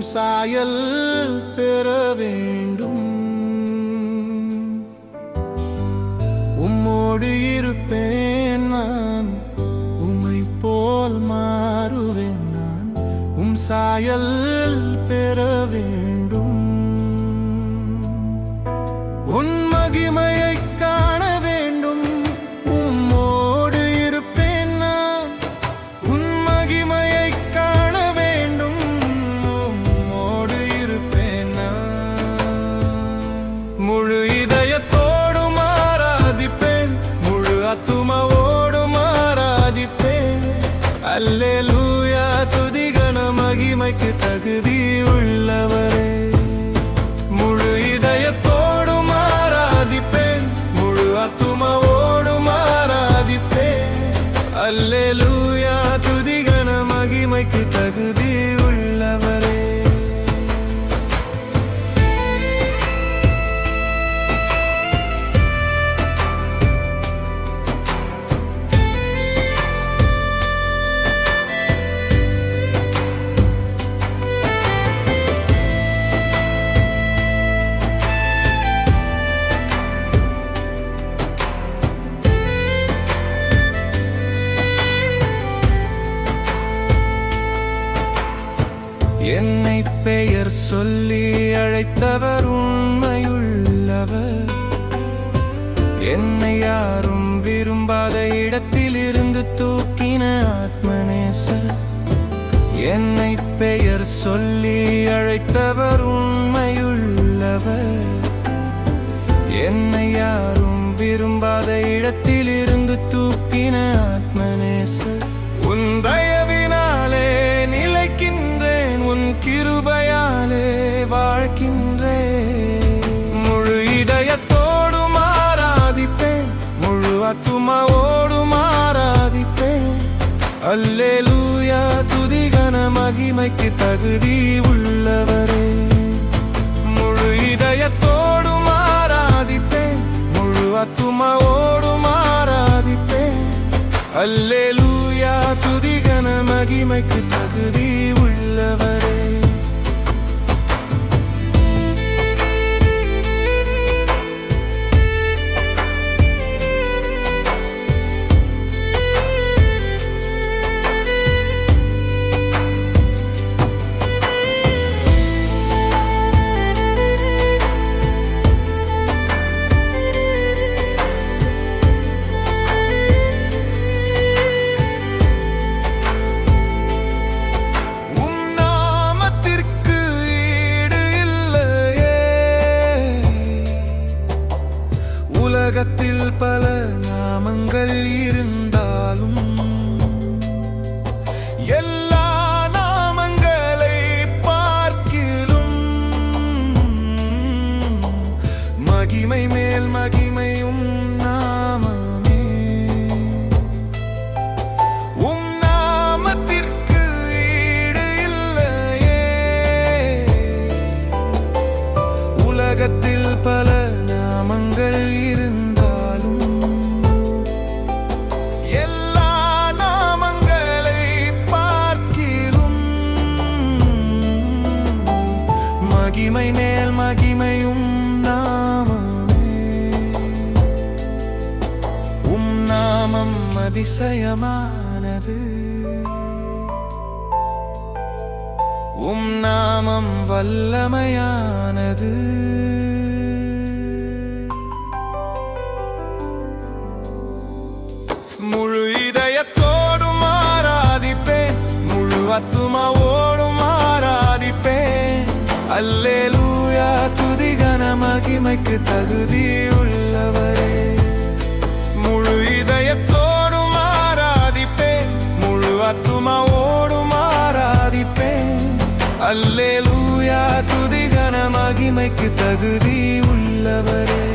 சாயல் பெற வேண்டும். உம்மோடு இருப்பேன் நான் உம்மை போல் மாறுவேன் நான். உம் சாயல் பெற வேண்டும். தகுதி பெயர் சொல்லி அழைத்தவர் உண்மையுள்ளவர். என்னை யாரும் விரும்பாத இடத்தில் இருந்து தூக்கின ஆத்மநேசர் என்னை பெயர் சொல்லி அழைத்தவர் அல்லேலூயா துதிகன மகிமைக்கு தகுதி உள்ளவரே. முழு இதயத்தோடும் ஆராதிப்பேன் முழு அத்துமாவோடும் ஆராதிப்பேன். அல்லேலூயா துதிகன மகிமைக்கு தகுதி நாமங்கள் இருந்தாலும் எல்லா நாமங்களை பார்க்கிலும் மகிமை மேல் மகிமையும் அதிசயமானது. உம் நாமம் வல்லமையானது. முழு இதயத்தோடும் ஆராதிப்பேன் முழு அத்துமாவோடும் ஆராதிப்பேன். அல்லேலூயா துதிகன மகிமைக்கு தகுதி அல்லேலூயா துதிகன மகிமைக்கு தகுதி உள்ளவரே.